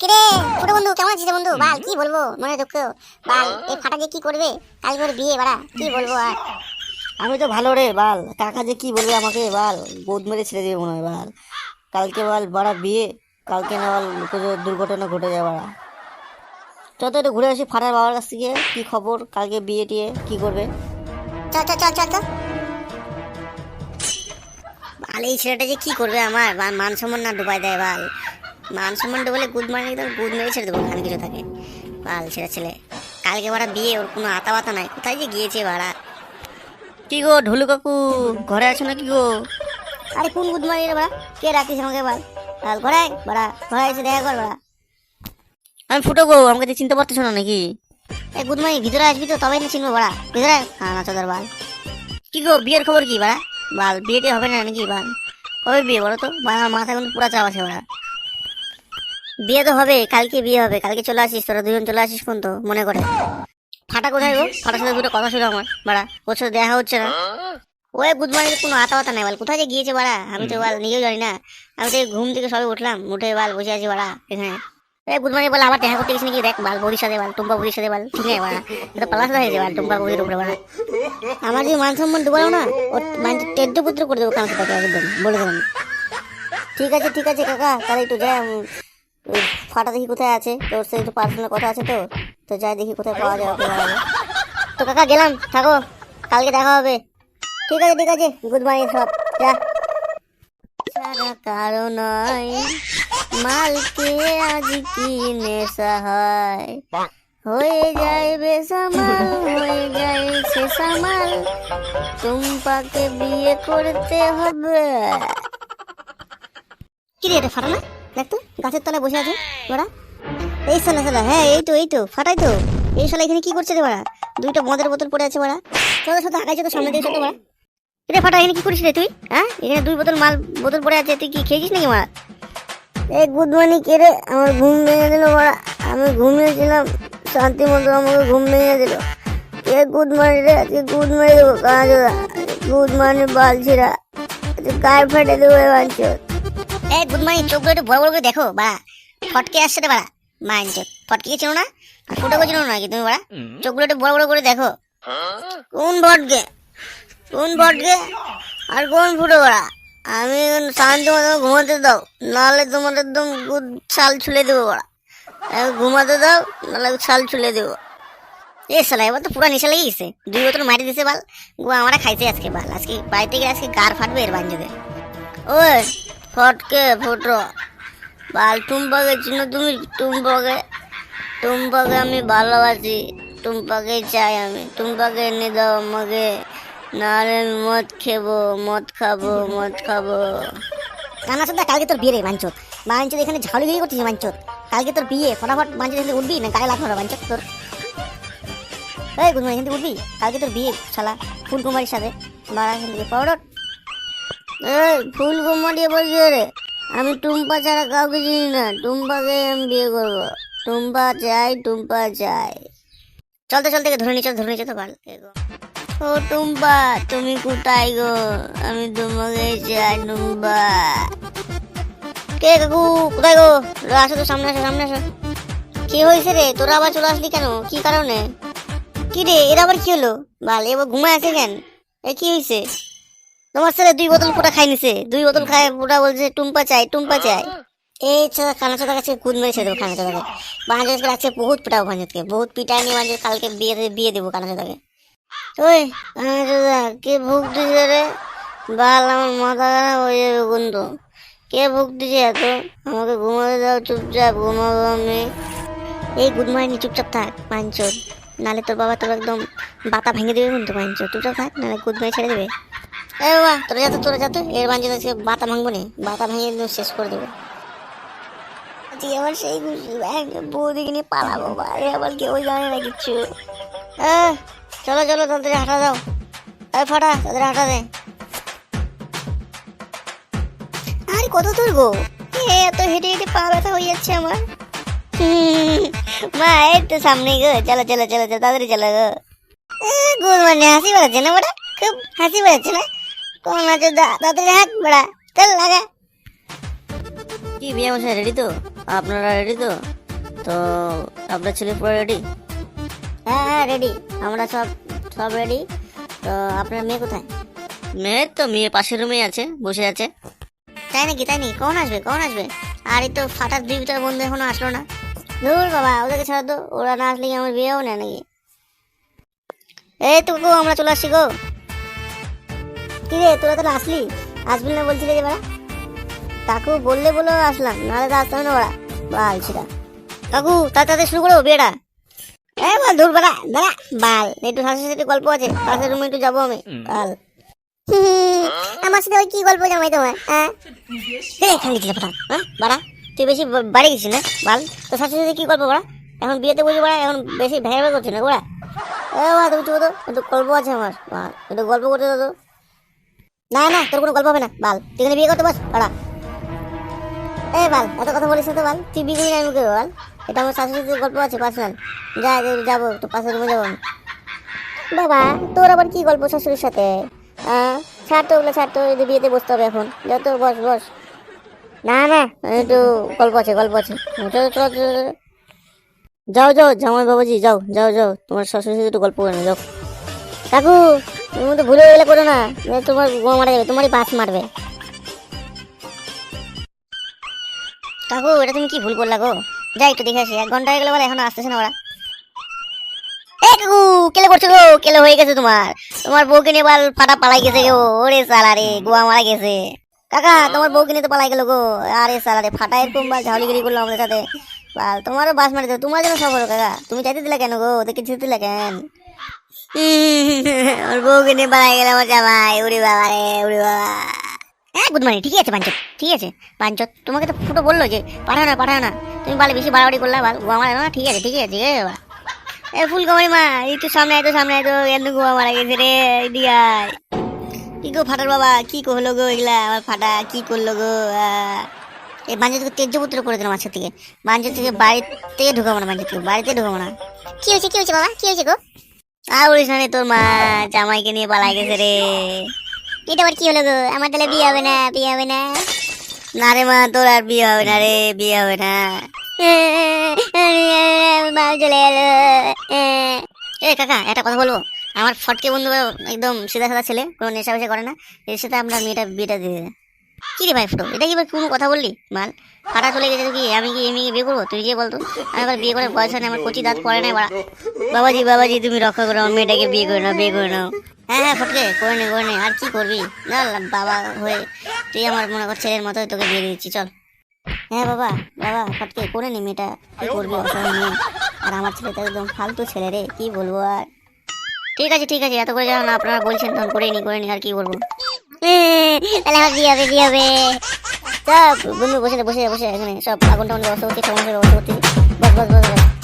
কিরে ছোট বন্ধু কেমন আছিস বন্ধু? বাল কি বলব? মনে দুঃখ। বাল এই ফাটা যে কি করবে? কালকে ওর বিয়ে বাড়া কি বলব আর? আমি তো ভালো রে বাল। কাকা যে কি বলবে আমাকে বাল? বোধ মেরে ছেড়ে দেবে মনে হয় বাল। কালকে বাল বাড়া বিয়ে। কালকে না বাল দুর্ঘটনা ঘটে যায় বাড়া। চল তো একটু ঘুরে আসি ফাটার বাবার কাছ থেকে কি খবর কালকে বিয়ে টিয়ে কি করবে? চল চল চল চল চল। বাল এই ছেলেটা যে কি করবে আমার? মান সম্মান না ডুবাই দেয় বাল। মান সম্মান ডুবলে গুদ মারি একদম গুদ মেরে ছেড়ে দেবো ওখানে কিছু থাকে। বাল ছেলে ছেলে। কালকে বাড়া বিয়ে, ওর কোনো আতা বাতা নাই। কোথায় যে গিয়েছে ভাড়া? কি গো, ঢোলু কাকু, ঘরে আছো নাকি গো? আরে কোন গুদ মারি রে বাড়া কে রাখিস আমাকে বাল? বাল ঘরে বাড়া ঘরে এসে দেখা কর বাড়া আমি ফুটো গো, আমাকে চিনতে পারতেছো না নাকি? এই গুড মর্নিং ভিতরে আসবি তো, তবেই না চিনবো বাড়া ভিতরে। হ্যাঁ না চোদার বাল। কি গো, বিয়ের খবর কি বাড়া বাল, বিয়েটি হবে না নাকি, বাল। কবে বিয়ে বলো তো? বাল, আমার মাথা কিন্তু পুরা চাপ আছে বাড়া বিয়ে তো হবে, কালকে বিয়ে হবে, কালকে চলে আসিস, তোরা দুজন চলে আসিস কোন তো, মনে করে। ফাটা কোথায় গো? ফাটার সাথে দুটো কথা ছিল আমার বাড়া, ওর সাথে দেখা হচ্ছে না। ওই মর্নিং কোনো আতা বাতা নাই, বল, কোথায় যে গিয়েছে বাড়া? আমি তো বাল নিজেও জানি না। আমি তো ঘুম থেকে সবে উঠলাম, উঠে বাল বসে আছি বাড়া, এখানে। এই মর্নিং বলে, আবার দেখা করতে গেছি নাকি? দেখ, বাল বৌদির সাথে বাল, টুম্পা বৌদির সাথে বাল। ঠিক আছে বাড়া এটা পালাস হয়েছে বাল, টুম্পা বৌদির উপরে বাড়া। আমার যদি মান সম্মান ডুবালো না, ওর মানে টেদ্দ পুত্র করে দেবো তাকে একদম, বলে দেবেন ঠিক আছে ঠিক আছে, কাকা, তাহলে একটু যাই ফাটা দেখি কোথায় আছে? তোর সাথে একটু পার্সোনাল কথা আছে তো? তো যাই দেখি কোথায় পাওয়া যায়। তো কাকা, গেলাম। থাকো। কালকে দেখা হবে। ঠিক আছে ঠিক আছে। গুড মর্নিং সব। যা। সারা কারও নয়। মালকে আজ কি নেশা হয় হয়ে যায় বেসামাল, হয়ে যায় সে সামাল বিয়ে করতে হবে। কি রে এটা ফাটা না? দেখ তো, গাছের তলায় বসে আছে, বড়া। এই সালা সালা হ্যাঁ এই তো এই তো, ফাটাই তো। এই শালা এখানে কি করছে রে বাড়া? দুইটা মদের বোতল পড়ে আছে বাড়া। তোদের সাথে আগাইছে তো সামনে দিয়ে চলতো বাড়া। এটা ফাটা, এখানে কি করিস রে তুই? হ্যাঁ এখানে দুই বোতল মাল, বোতল পড়ে আছে, তুই কি খেয়েছিস নাকি মারা এই গুড মর্নিং, কে রে? আমার ঘুম ভেঙে দিল মারা আমি ঘুমিয়েছিলাম, শান্তি মতো আমাকে ঘুম ভেঙে দিল। কে গুড মর্নিং রে, আজকে গুড মেরে দেবো কাজ গুড মর্নিং, বালছিরা। আজকে গায়ে ফেটে দেবো এবার এই গুড মর্নিং চোখগুলো একটু বড় বড় করে দেখো বাড়া। ফটকে আসছে রে বাড়া। মাইন চোখ ফটকে চেনো না? আর ফুটো চেনো না কি তুমি বাড়া? চোখগুলো একটু বড় বড় করে দেখো। কোন ফটকে? কোন ফটকে? আর কোন ফুটো বাড়া? আমি শান্তি মতো ঘুমাতে দাও নাহলে তোমার একদম ছাল ছুলে দেবো বাড়া। ঘুমাতে দাও নাহলে ছাল ছুলে দেবো। এ সালা এবার তো পুরো নেশা লেগে গেছে। দুই বোতল মারি দিছে বাল। গো আমরা খাইছে আজকে বাল। আজকে বাড়িতে গিয়ে আজকে গার ফাটবে এর বাঞ্জদের ওই ফটকে ফুটো। বাল টুম্পাকে চিনো তুমি? টুম্পাকে টুম্পাকে আমি ভালোবাসি। টুম্পাকে চাই আমি। টুম্পাকে এনে দাও আমাকে। নাহলে আমি মদ খেবো, মদ খাব মদ খাব। কানা সাদা, কালকে তোর বিয়ে রে মাঞ্চত মাঞ্চত এখানে ঝাড়ুগিরি করছিস মাঞ্চত কালকে তোর বিয়ে, ফটাফট মাঞ্চত এখানে উঠবি? না, গায়ে লাগবে মাঞ্চত তোর। এই গুড এখান থেকে উঠবি? কালকে তোর বিয়ে, শালা, ফুলকুমারির সাথে। মারা এখান থেকে পাউডার এই ফুলকুমারি বলছি রে। আমি টুম্পা ছাড়া কাউকে চিনি না। টুম্পাকে আমি বিয়ে করব। টুম্পা চাই টুম্পা চাই। চলতে চলতে ধরে নিচে ধরে নিচে তো ভালো ও টুম্পা, তুমি কোথায় গো? আমি তোমাকে চাই, টুম্পা। কে কাকু, কোথায় গো? আসো তো, সামনে আসো সামনে আসো। কি হয়েছে রে? তোরা আবার চলে আসলি কেন? কি কারণে? কি রে? এর আবার কি হলো? বাল এবার ঘুমায় আছে কেন? এ কি হয়েছে? তোমার ছেলে দুই বোতল পুরা খাই নিছে। দুই বোতল খায় পুরা বলছে টুম্পা চাই টুম্পা চাই। এই ছাড়া কানা চাদা কাছে কুদ মেরেছে দেবো কানা চাদাকে বাঞ্জাজকে রাখছে বহুত পিটাবো বাঞ্জাজকে বহুত পিটাই নিয়ে বাঞ্জাজ কালকে বিয়ে বিয়ে দেবো কানা চাদাকে ওই কানা চাদা কে ভুগ দিছে রে? বাল আমার মাথা খারাপ হয়ে যাবে কিন্তু কে ভুগ দিছে এত? আমাকে ঘুমাতে দাও চুপচাপ ঘুমাবো আমি। এই গুড মর্নিং চুপচাপ থাক পাঞ্চর নালে তোর বাবা তোর একদম বাতা ভেঙে দেবে কিন্তু পাঞ্চর চুপচাপ থাক নাহলে গুড মর্নিং ছেড়ে দেবে। এ বাবা, তোরা যাতো তোরা যাতো এর বাঞ্চে আজকে বাতা ভাঙবো নে। বাতা ভেঙে একদম শেষ করে দেবে। আজকে আবার সেই বৌদিকে নিয়ে পালাবো, বাড়ি আবার কেউ জানে না কিচ্ছু। হ্যাঁ চলো চলো, তাদের হাঁটা দাও। এই ফাটা, তাদের হাঁটা দে। আরে, কত দূর গো? এ, এত হেঁটে হেঁটে পা ব্যথা হয়ে যাচ্ছে আমার। মা, এই তো সামনে গো। চলো চলো চলো চলো, তাড়াতাড়ি চলো গো। গুড মর্নিং, হাসি বেড়াচ্ছে না বড়া? খুব হাসি বেড়াচ্ছে না? কোন আছে দা তাড়াতাড়ি হাত বড়া চল লাগা। কি বিয়ে মশাই রেডি তো? আপনারা রেডি তো? তো আপনার ছেলে পুরো রেডি? হ্যাঁ হ্যাঁ রেডি। আমরা সব সব রেডি। তো আপনার মেয়ে কোথায়? মেয়ে তো মেয়ে পাশের রুমেই আছে বসে আছে। তাই নাকি তাই নাকি? কখন আসবে কখন আসবে? আর এই তো ফাটার দুইটা বন্ধু এখনও আসলো না। দূর বাবা ওদেরকে ছাড়া তো ওরা না আসলে কি আমার বিয়ে হবে না নাকি? এই তো গো আমরা চলে আসছি গো। কি রে তোরা তাহলে আসলি? আসবি না বলছিলি যে বাড়া? কাকু বললে বলে আসলাম নাহলে তো আসতাম না ওরা। বাল ছিটা কাকু তাড়াতাড়ি শুরু করো বিয়েটা। এ বল দূর বাড়া দাঁড়া বাল। একটু হাসি সাথে গল্প আছে পাশের রুমে একটু যাব আমি বাল। আমার সাথে ওই কি গল্প জামাই তোমার হ্যাঁ? এখানে ফটা হ্যাঁ বাড়া? তুই বেশি বাড়ি গেছিস না বাল? তো শাশুড়ি সাথে কি গল্প বাড়া? এখন বিয়েতে বুঝি বাড়া এখন বেশি ভেঙে ভেঙে করছিস না বাড়া এ বা তুমি চুপ তো একটু গল্প আছে আমার বাল। একটু গল্প করতে তো। না না, তোর কোনো গল্প হবে না, বাল। তুই এখানে বিয়ে করতে বস বাড়া এ, বাল এত কথা বলিস না তো, বাল। তুই বিয়ে করবি না বাল। এটা আমার শাশুড়ির গল্প আছে, পার্সোনাল। যা যাব তো পাশের রুমে যাব আমি। বাবা, তোর আবার কি গল্প শাশুড়ির সাথে? ছাড় তো ওগুলো, ছাড় তো বিয়েতে বসতে হবে এখন। যা, তো বস বস। না না একটু গল্প আছে গল্প আছে। যাও যাও, জামাই বাবাজি, যাও যাও যাও। তোমার শ্বশুর সাথে একটু গল্প করে যাও। কাকু তুমি তো ভুলে গেলে করো না। তোমার গোয়া মারা যাবে, তোমারই বাস মারবে। কাকু, এটা তুমি কি ভুল করলা গো? যাই একটু দেখে আসি, এক ঘণ্টা হয়ে গেলে বলে এখন আসতেছে না ওরা। এ কাকু, কেলে করছ গো? কেলে হয়ে গেছে তোমার? তোমার বউকে নিয়ে বাল ফাটা পালাই গেছে গো। ওরে সালা রে, গোয়া মারা গেছে। কাকা, তোমার বউকে নিয়ে তো পালাই গেল গো। আরে সালা রে ফাটা এরকম বাল ঝাউলিগিরি করল আমাদের সাথে। বাল, তোমারও বাস মারি দাও তোমার জন্য সব কাকা। তুমি চাইতে দিলে কেন গো? ওদেরকে যেতে দিলে কেন? তোমাকে তো ফুটো বলল যে তুমি বেশি ঠিক আছে ঠিক আছে মা তো সামনে আয় তো গেছে রে গো ফাটার বাবা, কি করল গো এগুলা, আমার ফাটা, কি করল গো এই বাঞ্জা থেকে তেজ্যপুত্র করে দিলাম আজকে থেকে। বাঞ্জা থেকে বাড়ি ঢুকাবো না বাঞ্জা থেকে বাড়িতে ঢুকাবো না। কি হয়েছে কি হয়েছে বাবা, কি হয়েছে গো? আর বলিস না রে তোর মা জামাইকে নিয়ে পালাই গেছে রে। এটা আবার কি হলো গো? আমার তাহলে বিয়ে হবে না, বিয়ে হবে না। না রে মা, তোর আর বিয়ে হবে না রে, বিয়ে হবে না। মা চলে গেল। এ কাকা, একটা কথা বলব? আমার ফটকে বন্ধু একদম সিধা সাদা ছেলে, কোনো নেশা ফেশা করে না। এর সাথে আমরা মেয়েটা বিয়েটা দিয়ে কি রে ভাই ফুটো? এটা কি ভাই কোনো কথা বললি? মাল, ফাটা চলে গেছে কি? আমি কি এমনি বিয়ে করব? তুই যে বলতো আমি আবার বিয়ে করে বয়স হয় আমার কচি দাঁত পড়ে নাই, বাড়া। বাবাজি বাবাজি, তুমি রক্ষা করো মেয়েটাকে বিয়ে করে নাও, বিয়ে করে নাও। হ্যাঁ হ্যাঁ ফটকে, করে নে করে নে। আর কি করবি? না বাবা হয়ে তুই আমার মনে কর ছেলের মতো তোকে বিয়ে দিচ্ছি, চল। হ্যাঁ বাবা বাবা, ফটকে, করে নি মেয়েটা। কি করবি, অসহায় মেয়ে। আর আমার ছেলে তো একদম ফালতু ছেলে রে, কি বলব আর? ঠিক আছে ঠিক আছে, এত করে যখন আপনারা বলছেন, তখন করে নি করে নি, আর কি বলব? তাহলে আমার বিয়ে হবে বিয়ে হবে। সব বসে বসে বসে এখানে সব আগুন টাগুন ব্যবস্থা করছি সমস্যার ব্যবস্থা করছি বস বস বস।